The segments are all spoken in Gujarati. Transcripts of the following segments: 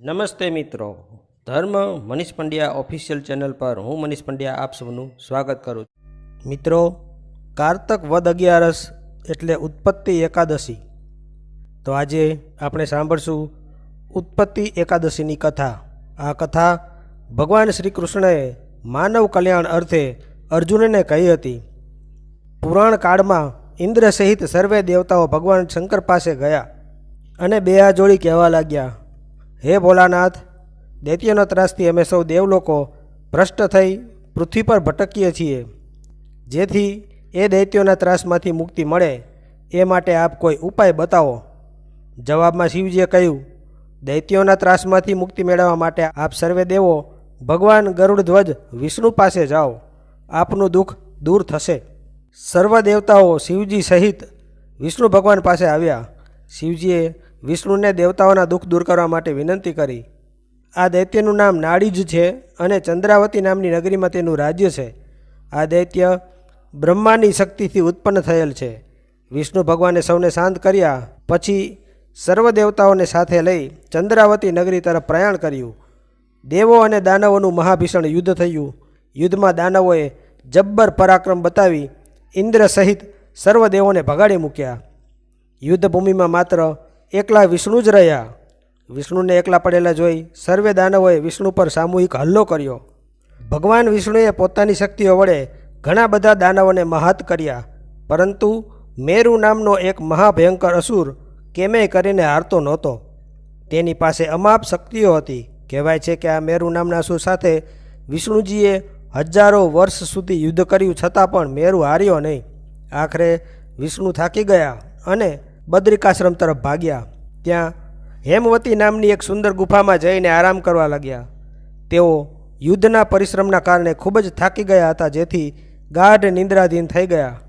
નમસ્તે મિત્રો. ધર્મ મનીષ પંડ્યા ઓફિશિયલ ચેનલ પર હું મનીષ પંડ્યા આપ સૌનું સ્વાગત કરું છું. મિત્રો, કારતક વદ અગિયારસ એટલે ઉત્પત્તિ એકાદશી. તો આજે આપણે સાંભળશું ઉત્પત્તિ એકાદશીની કથા. આ કથા ભગવાન શ્રી કૃષ્ણએ માનવ કલ્યાણ અર્થે અર્જુનને કહી હતી. પુરાણ કાળમાં ઇન્દ્ર સહિત સર્વે દેવતાઓ ભગવાન શંકર પાસે ગયા અને બે આ જોડી કહેવા લાગ્યા. હે ભોલાનાથ, દૈત્યના ત્રાસથી અમે સૌ દેવલોકો ભ્રષ્ટ થઈ પૃથ્વી પર ભટકીએ છીએ. જેથી એ દૈત્યોના ત્રાસમાંથી મુક્તિ મળે, એ માટે આપ કોઈ ઉપાય બતાવો. જવાબમાં શિવજીએ કહ્યું, દૈત્યોના ત્રાસમાંથી મુક્તિ મેળવવા માટે આપ સર્વે દેવો, ભગવાન ગરુડધ્વજ વિષ્ણુ પાસે જાઓ. આપનું દુઃખ દૂર થશે. સર્વ દેવતાઓ શિવજી સહિત વિષ્ણુ ભગવાન પાસે આવ્યા. શિવજીએ વિષ્ણુને દેવતાઓના દુઃખ દૂર કરવા માટે વિનંતી કરી. આ દૈત્યનું નામ નાડી જ છે અને ચંદ્રાવતી નામની નગરીમાં તેનું રાજ્ય છે. આ દૈત્ય બ્રહ્માની શક્તિથી ઉત્પન્ન થયેલ છે. વિષ્ણુ ભગવાને સૌને શાંત કર્યા, પછી સર્વ દેવતાઓને સાથે લઈ ચંદ્રાવતી નગરી તરફ પ્રયાણ કર્યું. દેવો અને દાનવોનું મહાભીષણ યુદ્ધ થયું. યુદ્ધમાં દાનવોએ જબ્બર પરાક્રમ બતાવી ઇન્દ્ર સહિત સર્વ દેવોને ભગાડી મૂક્યા. યુદ્ધભૂમિમાં માત્ર એકલા વિષ્ણુ જ રહ્યા. વિષ્ણુને એકલા પડેલા જોઈ સર્વે દાનવોએ વિષ્ણુ પર સામૂહિક હલ્લો કર્યો. ભગવાન વિષ્ણુએ પોતાની શક્તિઓ વડે ઘણા બધા દાનવોને મહાત કર્યા. પરંતુ મેરુ નામનો એક મહાભયંકર અસુર કેમેય કરીને હારતો નહોતો. તેની પાસે અમાપ શક્તિઓ હતી. કહેવાય છે કે આ મેરુ નામના અસુર સાથે વિષ્ણુજીએ હજારો વર્ષ સુધી યુદ્ધ કર્યું છતાં પણ મેરુ હાર્યો નહીં. આખરે વિષ્ણુ થાકી ગયા અને બદ્રિકાશ્રમ તરફ ભાગ્યા. ત્યાં હેમવતી નામની એક સુંદર ગુફામાં જઈને આરામ કરવા લાગ્યા. તેઓ યુદ્ધના પરિશ્રમના કારણે ખૂબ જ થાકી ગયા હતા, જેથી ગાઢ નિંદ્રાધીન થઈ ગયા.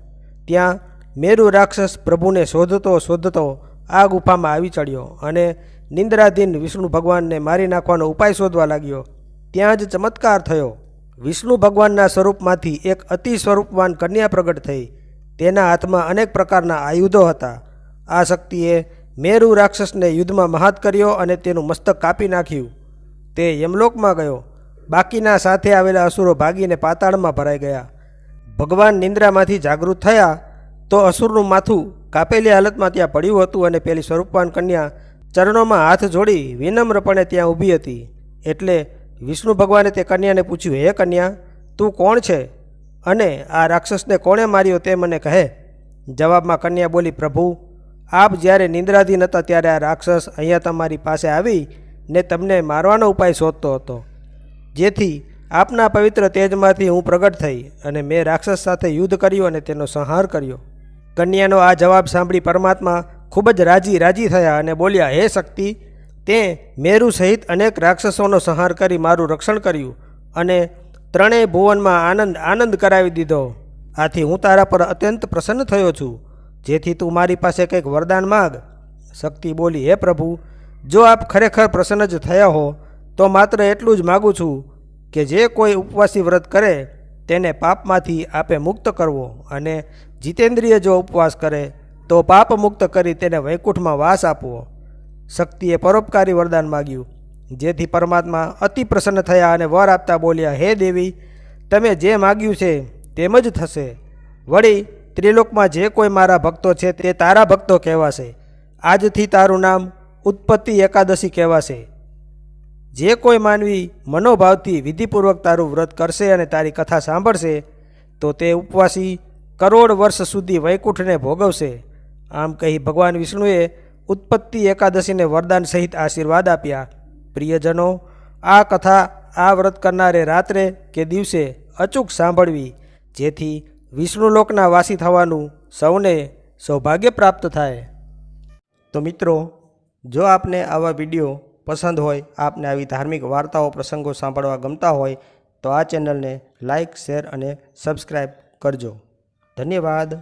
ત્યાં મેરુ રાક્ષસ પ્રભુને શોધતો શોધતો આ ગુફામાં આવી ચડ્યો અને નિંદ્રાધીન વિષ્ણુ ભગવાનને મારી નાખવાનો ઉપાય શોધવા લાગ્યો. ત્યાં જ ચમત્કાર થયો. વિષ્ણુ ભગવાનના સ્વરૂપમાંથી એક અતિ સ્વરૂપવાન કન્યા પ્રગટ થઈ. તેના હાથમાં અનેક પ્રકારના આયુધો હતા. આ શક્તિએ મેરુ રાક્ષસને યુદ્ધમાં મહાત કર્યો અને તેનું મસ્તક કાપી નાખ્યું. તે યમલોકમાં ગયો. બાકીના સાથે આવેલા અસુરો ભાગીને પાતાળમાં ભરાઈ ગયા. ભગવાન નિંદ્રામાંથી જાગૃત થયા તો અસુરનું માથું કાપેલી હાલતમાં ત્યાં પડ્યું હતું અને પેલી સ્વરૂપવાન કન્યા ચરણોમાં હાથ જોડી વિનમ્રપણે ત્યાં ઊભી હતી. એટલે વિષ્ણુ ભગવાને તે કન્યાને પૂછ્યું, હે કન્યા, તું કોણ છે? અને આ રાક્ષસને કોણે માર્યો તે મને કહે. જવાબમાં કન્યા બોલી, પ્રભુ આપ જ્યારે નિંદ્રાધીન હતા ત્યારે આ રાક્ષસ અહીંયા તમારી પાસે આવી ને તમને મારવાનો ઉપાય શોધતો હતો. જેથી આપના પવિત્ર તેજમાંથી હું પ્રગટ થઈ અને મેં રાક્ષસ સાથે યુદ્ધ કર્યું અને તેનો સંહાર કર્યો. કન્યાનો આ જવાબ સાંભળી પરમાત્મા ખૂબ જ રાજી રાજી થયા અને બોલ્યા, હે શક્તિ, તે મેરુ સહિત અનેક રાક્ષસોનો સંહાર કરી મારું રક્ષણ કર્યું અને ત્રણેય ભુવનમાં આનંદ આનંદ કરાવી દીધો. આથી હું તારા પર અત્યંત પ્રસન્ન થયો છું. જેથી તું મારી પાસે કંઈક વરદાન માગ. શક્તિ બોલી, હે પ્રભુ, જો આપ ખરેખર પ્રસન્ન જ થયા હો, તો માત્ર એટલું જ માગું છું કે જે કોઈ ઉપવાસી વ્રત કરે, તેને પાપમાંથી આપે મુક્ત કરવો અને જીતેન્દ્રિય જો ઉપવાસ કરે, તો પાપ મુક્ત કરી તેને વૈકુંઠમાં વાસ આપવો. શક્તિએ પરોપકારી વરદાન માગ્યું. જેથી પરમાત્મા અતિ પ્રસન્ન થયા અને વર આપતા બોલ્યા, હે દેવી, તમે જે માગ્યું છે, તેમ જ થશે. વળી ત્રિલોકમાં જે કોઈ મારા ભક્તો છે તે તારા ભક્તો કહેવાશે. આજથી તારું નામ ઉત્પત્તિ એકાદશી કહેવાશે. જે કોઈ માનવી મનોભાવથી વિધિપૂર્વક તારું વ્રત કરશે અને તારી કથા સાંભળશે, તો તે ઉપવાસી કરોડ વર્ષ સુધી વૈકુંઠને ભોગવશે. આમ કહી ભગવાન વિષ્ણુએ ઉત્પત્તિ એકાદશીને વરદાન સહિત આશીર્વાદ આપ્યા. પ્રિયજનો, આ કથા આ વ્રત કરનારે રાત્રે કે દિવસે અચૂક સાંભળવી, જેથી વિષ્ણુલોકના વાસી થવાનું સૌને સૌભાગ્ય પ્રાપ્ત થાય. તો મિત્રો, જો આપને આવા વીડિયો પસંદ હોય, આપને આવી ધાર્મિક વાર્તાઓ, પ્રસંગો સાંભળવા ગમતા હોય, તો આ ચેનલને લાઇક શેર અને સબસ્ક્રાઈબ કરજો. ધન્યવાદ.